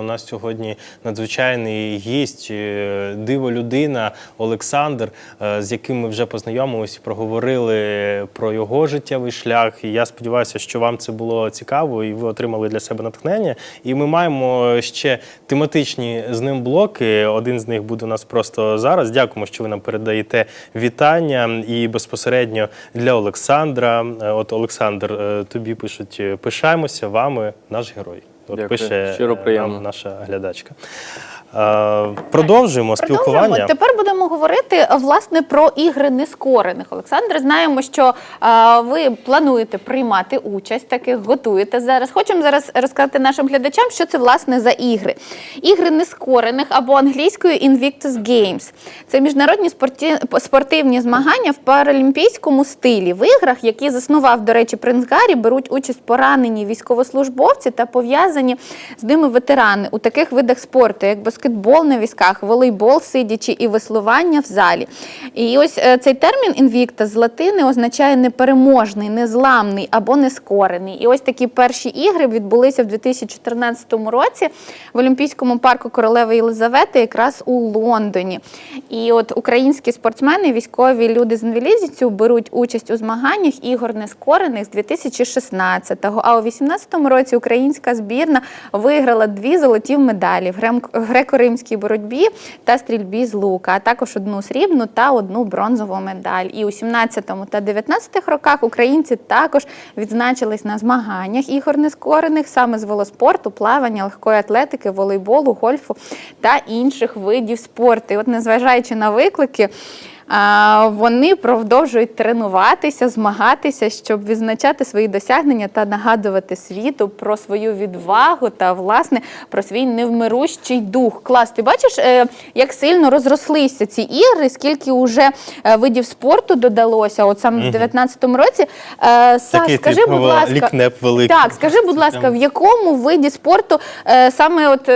У нас сьогодні надзвичайний гість, е, диво людина Олександр, е, з яким ми вже познайомилися, проговорили про його життєвий шлях. І я сподіваюся, що вам це було цікаво, і ви отримали для себе натхнення. І ми маємо ще тематичні з ним блоки. Один з них буде у нас просто зараз. Дякуємо, що ви нам передаєте вітання і безпосередньо для Олександра. Е, От Олександр, тобі пишуть: пишаємося вами, наш герой. Дякую. пише Щиро приємно. нам наша глядачка. Е, Продовжуємо спілкування. Тепер будемо говорити е, власне про ігри нескорених. Олександр, знаємо, що е, ви плануєте приймати участь, таких готуєте зараз. Хочемо зараз розказати нашим глядачам, що це власне за ігри. Ігри нескорених або англійською Invictus Games. Це міжнародні спорті- спортивні змагання в паралімпійському стилі. В іграх, які заснував, до речі, принц Гаррі, беруть участь поранені військовослужбовці та пов'язані з ними ветерани у таких видах спорту, як баскетбол на візках, волейбол сидячи і веслування в залі. І ось е, цей термін інвікта з латини означає непереможний, незламний або нескорений. І ось такі перші ігри відбулися в 2014 році в Олімпійському парку королеви Єлизавети, якраз у Лондоні. І от українські спортсмени, військові люди з інвалідністю беруть участь у змаганнях ігор нескорених з 2016-го. А у 2018 році українська збірна виграла дві золоті медалі в в греко-римській боротьбі та стрільбі з лука, а також одну срібну та одну бронзову медаль. І у 17-му та 19-х роках українці також відзначились на змаганнях ігор нескорених саме з велоспорту, плавання, легкої атлетики, волейболу, гольфу та інших видів спорту. І от незважаючи на виклики. Вони продовжують тренуватися, змагатися, щоб відзначати свої досягнення та нагадувати світу про свою відвагу та власне про свій невмирущий дух. Клас, ти бачиш, е, як сильно розрослися ці ігри, скільки вже е, видів спорту додалося? От саме в 19-му році. Е, Саш, скажи, будь ласка, лікнеп великий. так, скажи, будь ласка, в якому виді спорту саме от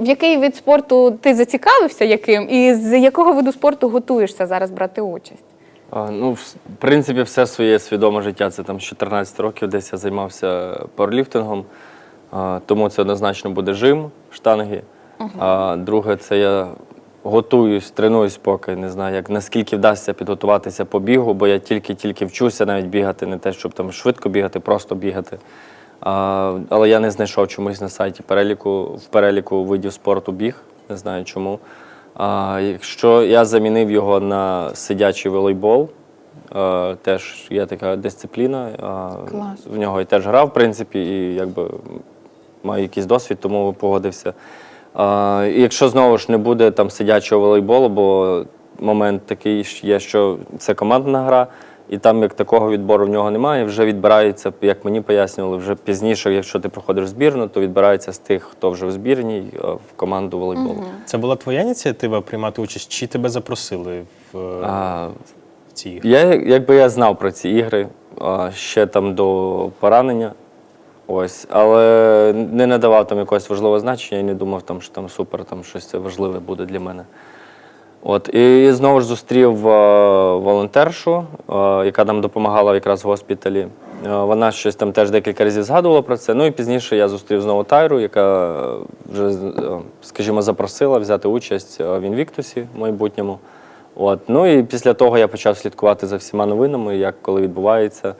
в який вид спорту ти зацікавився, яким, і з якого виду спорту готуєшся зараз брати участь? А, Ну, в принципі, все своє свідоме життя. Це там з 14 років десь я займався пауерліфтингом. А, Тому це однозначно буде жим, штанги. А друге, це я готуюсь, тренуюсь поки. Не знаю, як наскільки вдасться підготуватися по бігу, бо я тільки-тільки вчуся навіть бігати, не те, щоб там швидко бігати, просто бігати. А, але я не знайшов чомусь на сайті переліку, в переліку видів спорту біг, не знаю чому. А, якщо я замінив його на сидячий волейбол, е, теж є така дисципліна. а, Клас. В нього і теж грав, в принципі, і якби маю якийсь досвід, тому погодився. А, і якщо знову ж не буде там сидячого волейболу, бо момент такий ж є, що це командна гра, і там як такого відбору в нього немає. Вже відбирається, як мені пояснювали, вже пізніше, якщо ти проходиш збірну, то відбирається з тих, хто вже в збірній, в команду волейболу. Це була твоя ініціатива приймати участь, чи тебе запросили в, е, А, в ці ігри? Я якби я знав про ці ігри ще там до поранення. Ось, але не надавав там якогось важливого значення і не думав, там, що там супер, там щось важливе буде для мене. От, і знову ж зустрів е, волонтершу, е, яка нам допомагала якраз в госпіталі. Е, вона щось там теж декілька разів згадувала про це. Ну і пізніше я зустрів знову Тайру, яка вже, скажімо, запросила взяти участь в Інвіктусі в майбутньому. От. Ну і після того я почав слідкувати за всіма новинами, як коли відбувається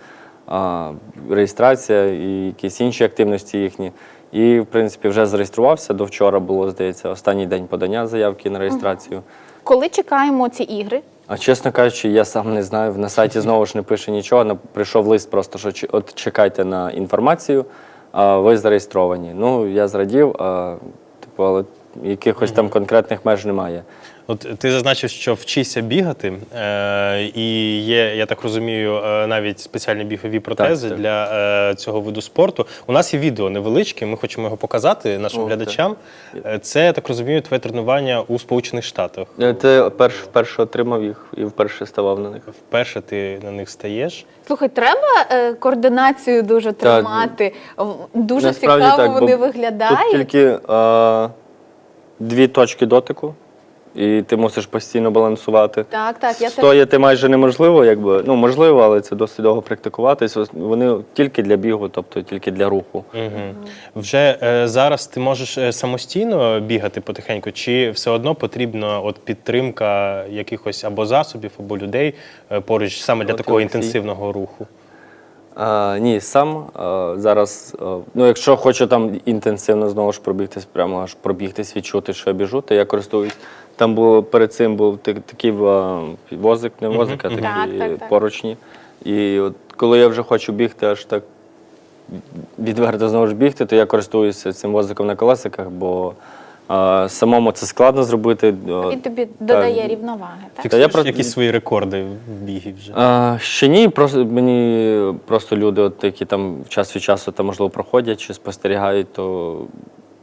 а, реєстрація і якісь інші активності їхні. І, в принципі, вже зареєструвався. До вчора було, здається, останній день подання заявки на реєстрацію. Коли чекаємо ці ігри? А чесно кажучи, я сам не знаю. На сайті знову ж не пише нічого. на- Прийшов лист просто, що от чекайте на інформацію, а ви зареєстровані. Ну, я зрадів, а, типу, але якихось там конкретних меж немає. От ти зазначив, що вчишся бігати, е, і є, я так розумію, е, навіть спеціальні бігові протези так. для е, цього виду спорту. У нас є відео невеличке, ми хочемо його показати нашим О, глядачам. Е, Це, я так розумію, твоє тренування у Сполучених Штатах. Е, Ти перш, вперше отримав їх і вперше ставав на них. Вперше ти на них стаєш. Слухай, треба е, координацію дуже тримати. Дуже Насправді цікаво так, бо вони Тут виглядають. тільки е, дві точки дотику. І ти мусиш постійно балансувати. Так, так, я Стояти майже неможливо, якби ну можливо, але це досить довго практикуватись. Вони тільки для бігу, тобто тільки для руху. Угу. Вже е, зараз ти можеш е, самостійно бігати потихеньку, чи все одно потрібна от підтримка якихось або засобів, або людей е, поруч саме для такого інтенсивного руху? А, ні, сам а, зараз, а, ну якщо хочу там інтенсивно знову ж пробігтись, прямо аж пробігтись, відчути, що я біжу, то я користуюсь. Там було перед цим був так- такий а, возик, не возик, а такі Так, так, так. поручні. І от коли я вже хочу бігти, аж так відверто знову ж бігти, то я користуюся цим возиком на колесиках, бо самому це складно зробити. І тобі додає рівноваги. Так? Фіксуєш я про- якісь свої рекорди в бігі вже? А, ще ні, просто мені просто люди, от, які там час від часу там, можливо, проходять чи спостерігають, то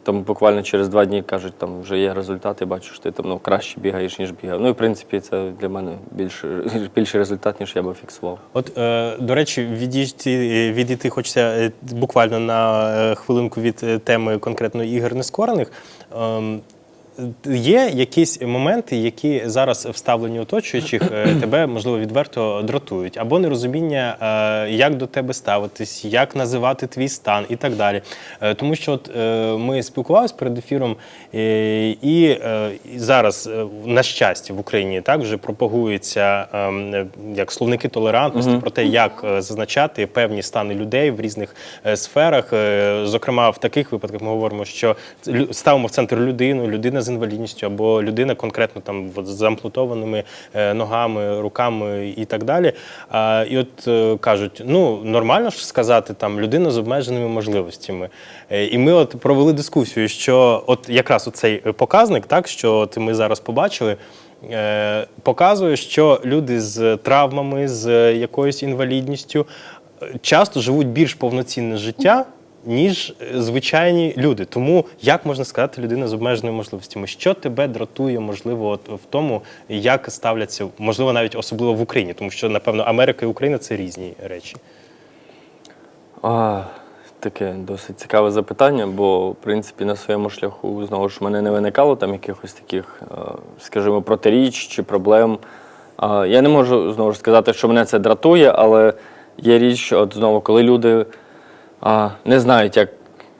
там буквально через два дні кажуть, там вже є результати, бачу, що ти там ну, краще бігаєш, ніж бігав. Ну і в принципі це для мене більше, більший результат, ніж я би фіксував. От, е, до речі, відійти, відійти хочеться е, буквально на е, хвилинку від е, теми конкретно ігор нескорених. Ем, Є якісь моменти, які зараз вставлені оточуючих е, тебе, можливо, відверто дратують, або нерозуміння, е, як до тебе ставитись, як називати твій стан і так далі. Е, Тому що от, ми спілкувалися перед ефіром, і, зараз, на щастя, в Україні так вже пропагуються ем, як словники толерантності про те, як зазначати певні стани людей в різних сферах. Зокрема, в таких випадках ми говоримо, що ставимо в центр людину, людина з інвалідністю або людина конкретно там з ампутованими е, ногами, руками і так далі. І от е, кажуть: ну нормально ж сказати там людина з обмеженими можливостями. Е, І ми от провели дискусію, що от якраз оцей показник, так що от ми зараз побачили. Показує, що люди з травмами, з якоюсь інвалідністю часто живуть більш повноцінне життя, ніж е, звичайні люди. Тому як можна сказати людина з обмеженими можливостями? Що тебе дратує, можливо, в тому, як ставляться, можливо, навіть особливо в Україні, тому що напевно Америка і Україна це різні речі. А, таке досить цікаве запитання, бо в принципі на своєму шляху знову ж мене не виникало там якихось таких, е, скажімо, протиріч чи проблем. Я не можу знову ж сказати, що мене це дратує, але є річ, от знову, коли люди а, не знають, як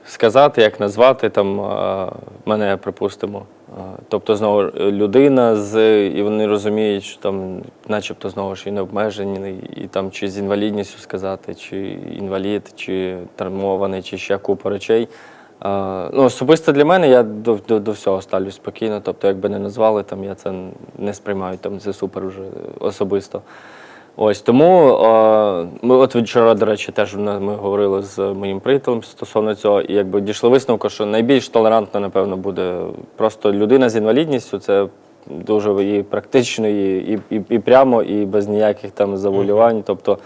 сказати, як назвати там а, мене, припустимо. А, Тобто, знову людина з і вони розуміють, що там, начебто, знову ж і не обмежені, і там чи з інвалідністю сказати, чи інвалід, чи травмований, чи ще купа речей. А, ну, особисто для мене я до, до, до всього ставлюсь спокійно. Тобто, якби не назвали, там я це не сприймаю, там це супер вже особисто. Ось тому ми от вчора, до речі, теж ми говорили з моїм приятелем стосовно цього, і якби дійшли висновку, що найбільш толерантно, напевно, буде просто людина з інвалідністю. Це дуже і практично, і, і, і, і прямо, і без ніяких там завулювань. Тобто,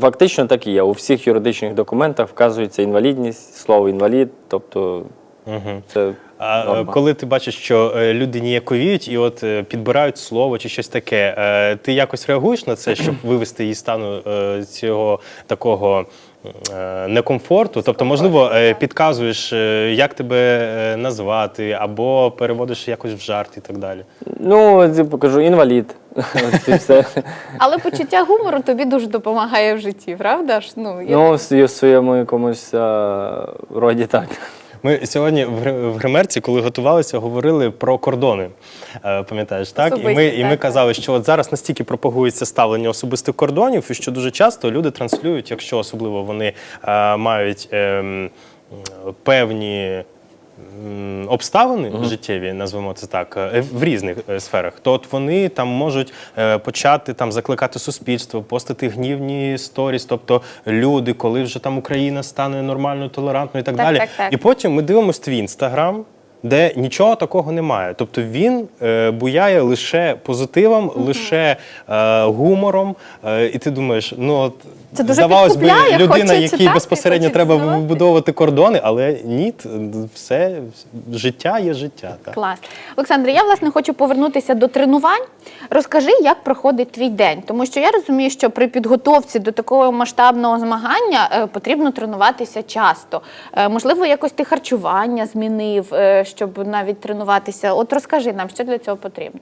фактично так і є. У всіх юридичних документах вказується інвалідність, слово інвалід, тобто Угу. це А е, норма. коли ти бачиш, що е, люди ніяковіють і от е, підбирають слово чи щось таке, ти якось реагуєш на це, щоб вивести її стану цього такого некомфорту? Тобто, можливо, підказуєш, як тебе назвати, або переводиш якось в жарт і так далі. Ну, типу, кажу, інвалід. От все. Але почуття гумору тобі дуже допомагає в житті, правда ж? Ну, я- Ну, в в своєму якомусь а, роді так. Ми сьогодні в Гри- гримерці, коли готувалися, говорили про кордони. Е, Пам'ятаєш, так? І ми, так, і ми так, казали, що от зараз настільки пропагується ставлення особистих кордонів, і що дуже часто люди транслюють, якщо особливо вони е, мають ем, певні. Обставини життєві, назвемо це так, е, в різних е, сферах, то от вони там можуть е, почати там закликати суспільство, постити гнівні сторіс, тобто люди, коли вже там Україна стане нормальною, толерантною і так, Так, далі. так, так. І потім ми дивимося твій інстаграм, де нічого такого немає. Тобто він е, буяє лише позитивом, лише е, гумором. Е, і ти думаєш, ну от Це дуже здавалось би, підкупляє, людина, хоче якій безпосередньо треба вибудовувати кордони, але ні, все життя є життя. Так. Клас. Олександре, я власне хочу повернутися до тренувань. Розкажи, як проходить твій день, тому що я розумію, що при підготовці до такого масштабного змагання е, потрібно тренуватися часто. Е, можливо, якось ти харчування змінив. Е, щоб навіть тренуватися? От розкажи нам, що для цього потрібно.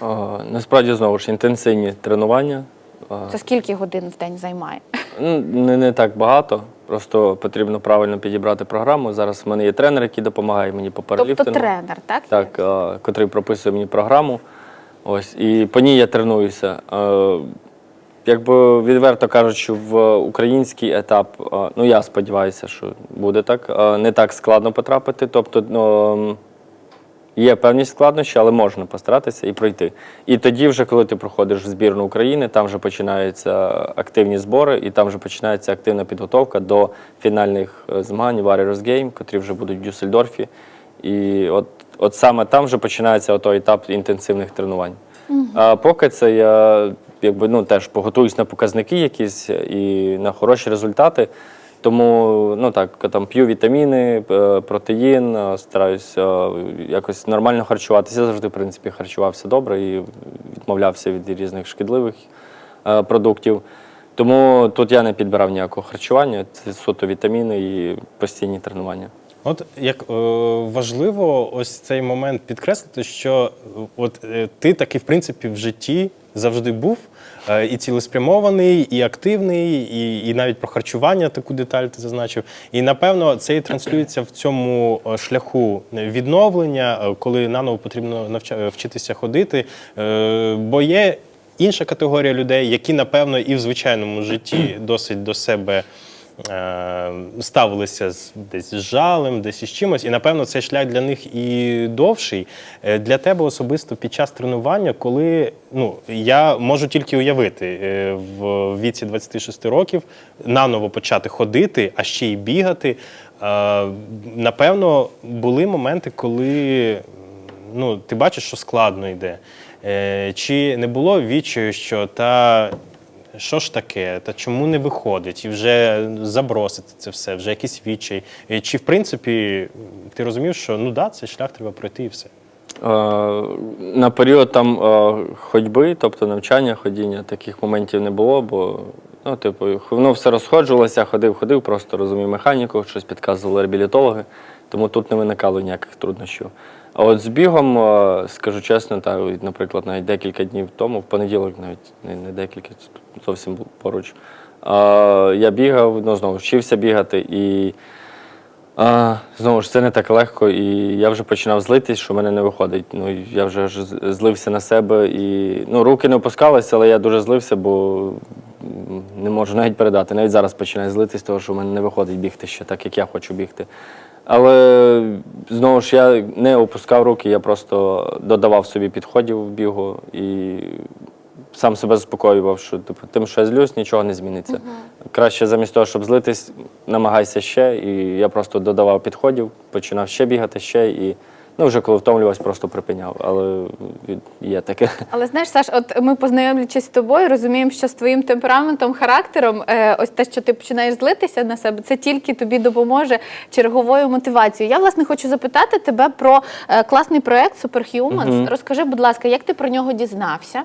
А, Насправді знову ж інтенсивні тренування. А, Це скільки годин в день займає? Ну, не, не так багато. Просто потрібно правильно підібрати програму. Зараз в мене є тренер, який допомагає мені по Тобто тренер, так? Так, а, котрий прописує мені програму. Ось, і по ній я тренуюся. Е, Якби відверто кажучи, в український етап, а, ну я сподіваюся, що буде так, а, не так складно потрапити. Тобто, ну, Є певні складнощі, але можна постаратися і пройти. І тоді, вже коли ти проходиш в збірну України, там вже починаються активні збори, і там вже починається активна підготовка до фінальних е, змагань Warriors Game, котрі вже будуть в Дюссельдорфі. І от, от саме там вже починається той етап інтенсивних тренувань. А поки це я якби ну теж поготуюсь на показники якісь і на хороші результати. Тому ну так там п'ю вітаміни, е, протеїн, е, стараюся якось нормально харчуватися. Завжди, в принципі, харчувався добре і відмовлявся від різних шкідливих е, продуктів. Тому тут я не підбирав ніякого харчування, це суто вітаміни і постійні тренування. От як е, важливо ось цей момент підкреслити, що е, от е, ти таки, в принципі, в житті завжди був е, і цілеспрямований, і активний, і, і навіть про харчування таку деталь ти зазначив. І напевно це і транслюється в цьому е, шляху відновлення, е, коли наново потрібно е, вчитися ходити. Е, бо є інша категорія людей, які, напевно, і в звичайному житті досить до себе е, ставилися з десь з жалем, десь із чимось, і напевно цей шлях для них і довший. Е, Для тебе особисто під час тренування, коли ну я можу тільки уявити е, в віці 26 років наново почати ходити, а ще й бігати. Е, Напевно, були моменти, коли ну, ти бачиш, що складно йде. Е, Чи не було відчаю, що та що ж таке, та чому не виходить, і вже забросити це все, вже якийсь відчай. Чи в принципі ти розумів, що ну да, цей шлях треба пройти і все. Е, На період там е, ходьби, тобто навчання, ходіння, таких моментів не було, бо ну, типу, воно все розходжувалося, ходив, ходив, просто розумів механіку, щось підказували реабілітологи, тому тут не виникало ніяких труднощів. А от з бігом, е, скажу чесно, та, наприклад, навіть декілька днів тому, в понеділок, навіть не, не декілька, зовсім поруч. е, Я бігав, ну знову вчився бігати і. А, знову ж це не так легко, і я вже починав злитись, що в мене не виходить. Ну я вже ж злився на себе і ну, руки не опускалися, але я дуже злився, бо не можу навіть передати. Навіть зараз починаю злитись, того, що в мене не виходить бігти ще так, як я хочу бігти. Але знову ж я не опускав руки, я просто додавав собі підходів в бігу і сам себе заспокоював, що типу, тим, що я злюсь, нічого не зміниться. Краще замість того, щоб злитись, намагайся ще. І я просто додавав підходів, починав ще бігати, ще і ну, вже коли втомлювався, просто припиняв. Але є таке. Але знаєш, Саш, от ми познайомлячись з тобою, розуміємо, що з твоїм темпераментом, характером, е, ось те, що ти починаєш злитися на себе, це тільки тобі допоможе черговою мотивацією. Я власне хочу запитати тебе про е, класний проект Superhumans. Розкажи, будь ласка, як ти про нього дізнався?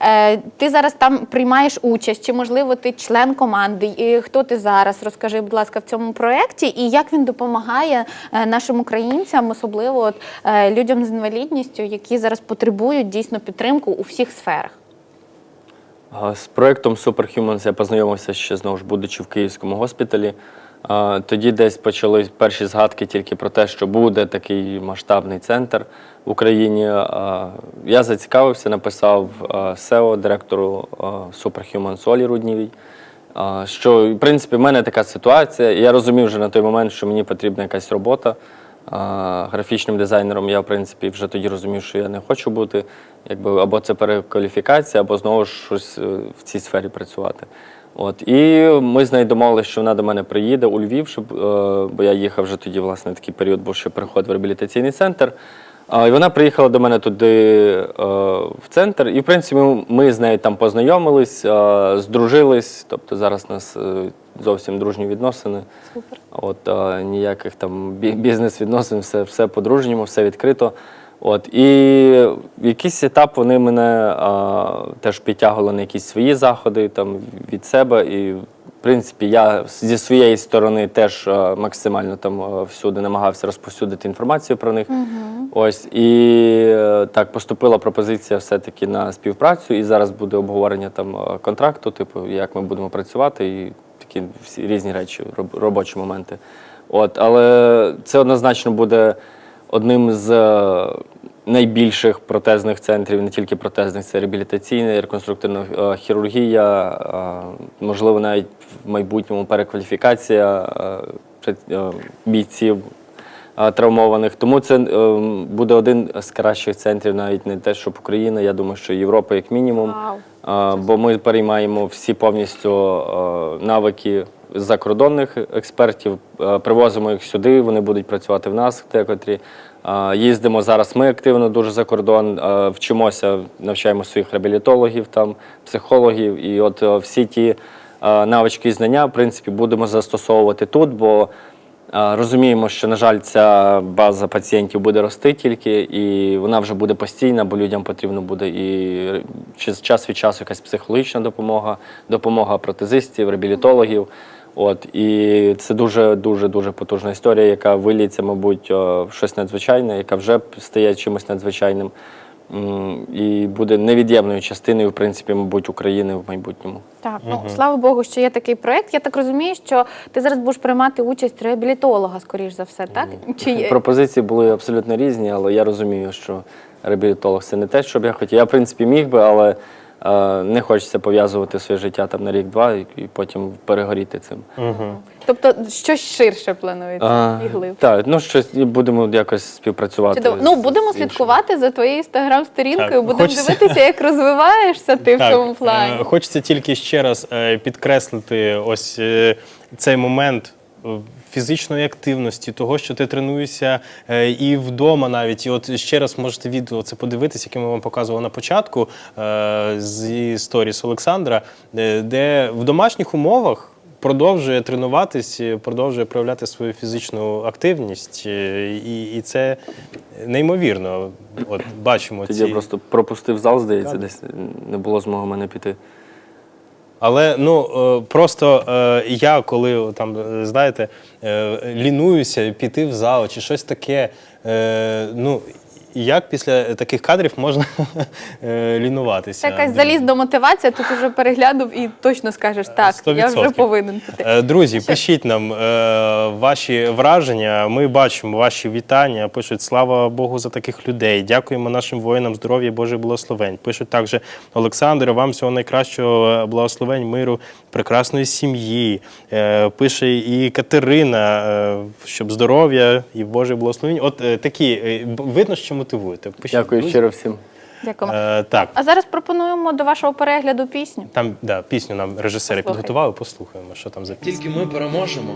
Е, ти зараз там приймаєш участь, чи можливо ти член команди? І хто ти зараз? Розкажи, будь ласка, в цьому проєкті і як він допомагає нашим українцям, особливо от, людям з інвалідністю, які зараз потребують дійсно підтримку у всіх сферах. З проєктом Superhumans я познайомився ще знову ж будучи в Київському госпіталі. Тоді десь почали перші згадки тільки про те, що буде такий масштабний центр в Україні. Я зацікавився, написав SEO директору Superhumans Олі Руднівій. Що, в принципі, в мене така ситуація. Я розумів вже на той момент, що мені потрібна якась робота. Графічним дизайнером я, в принципі, вже тоді розумів, що я не хочу бути. Якби або це перекваліфікація, або знову щось е, в цій сфері працювати. От і ми з нею домовилися, що вона до мене приїде у Львів, щоб е, бо я їхав вже тоді, власне, такий період, був ще переход в реабілітаційний центр. І вона приїхала до мене туди е, в центр, і в принципі ми, з нею там познайомились, е, здружились. Тобто зараз у нас е, зовсім дружні відносини. Супер. От ніяких там бізнес-відносин, все, все по-дружньому, все відкрито. От і в якийсь етап вони мене а, теж підтягували на якісь свої заходи там від себе. І в принципі, я зі своєї сторони теж максимально там всюди намагався розповсюдити інформацію про них. Ось і е, так поступила пропозиція все-таки на співпрацю, і зараз буде обговорення там е, контракту, типу, як ми будемо працювати, і такі всі різні речі, роб- робочі моменти. От, але це однозначно буде одним з е, найбільших протезних центрів, не тільки протезних, це реабілітаційна, реконструктивна хірургія, можливо, навіть в майбутньому перекваліфікація бійців травмованих. Тому це е, буде один з кращих центрів, навіть не те, щоб Україна, я думаю, що Європа як мінімум. Вау. Бо ми переймаємо всі повністю е, навики закордонних експертів, е, привозимо їх сюди, вони будуть працювати в нас, декотрі. Їздимо зараз. Ми активно дуже за кордон, е, вчимося, навчаємо своїх реабілітологів, там, психологів. І от е, всі ті е, навички і знання, в принципі, будемо застосовувати тут, бо Розуміємо, що, на жаль, ця база пацієнтів буде рости тільки, і вона вже буде постійна, бо людям потрібно буде і час від часу якась психологічна допомога, допомога протезистів, реабілітологів. От і це дуже дуже дуже потужна історія, яка виліться, мабуть, в щось надзвичайне, яка вже стає чимось надзвичайним. І буде невід'ємною частиною, в принципі, мабуть, України в майбутньому. Так, ну слава Богу, що є такий проект. Я так розумію, що ти зараз будеш приймати участь реабілітолога, скоріш за все, так? Чи є? Пропозиції були абсолютно різні, але я розумію, що реабілітолог це не те, що б я хотів. Я, в принципі, міг би, але не хочеться пов'язувати своє життя там на рік-два і, і потім перегоріти цим. Тобто щось ширше планується А, і глибше. Так, ну щось будемо якось співпрацювати. Чудово. Ну будемо іншими. слідкувати за твоєю інстаграм-сторінкою. Так, Будемо хочеться- дивитися, як розвиваєшся ти в цьому плані. е, Хочеться тільки ще раз е, підкреслити ось е, цей момент. Е, Фізичної активності, того, що ти тренуєшся е, і вдома навіть. І от ще раз можете відео це подивитися, яке ми вам показували на початку е, з сторіс Олександра, де, в домашніх умовах продовжує тренуватись, продовжує проявляти свою фізичну активність. І, і це неймовірно. От бачимо Тоді ці... я просто пропустив зал, здається, десь не було змоги мене піти. Але ну е, просто е, я, коли там, е, знаєте, лінуюся піти в зал чи щось таке. Ну, як після таких кадрів можна е, лінуватися? Якась залізна мотивація, тут уже переглянув і точно скажеш, так, я вже повинен піти. Е, Друзі, пишіть нам е, ваші враження. Ми бачимо ваші вітання. Пишуть слава Богу за таких людей. Дякуємо нашим воїнам здоров'я, Божих благословень. Пишуть також Олександр, вам всього найкращого е, благословень, миру, прекрасної сім'ї. Е, Пише і Катерина, е, щоб здоров'я і Божих благословень. От е, такі е, видно, що мотивуєте. Пишіть, Дякую друзі. щиро всім. Дякуємо. Е, Так. А зараз пропонуємо до вашого перегляду пісню. Там да, пісню нам режисери Послухайте. підготували, послухаємо, що там за пісня. Тільки ми переможемо,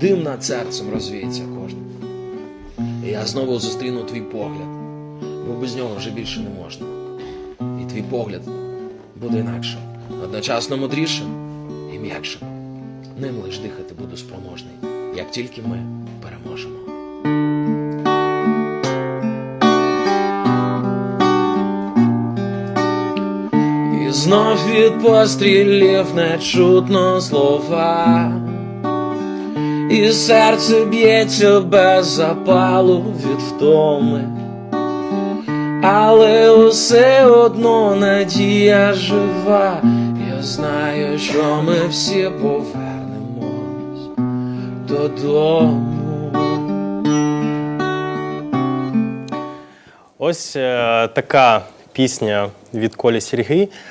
дим над серцем розвіється кожен. І я знову зустріну твій погляд, бо без нього вже більше не можна. І твій погляд буде інакшим, одночасно мудрішим і м'якшим. Ним лиш дихати буду спроможний, як тільки ми переможемо. Знов від пострілів не чутно слова, і серце б'ється без запалу від втоми, але усе одно надія жива. Я знаю, що ми всі повернемось додому. Ось е, така пісня від Колі Сергій.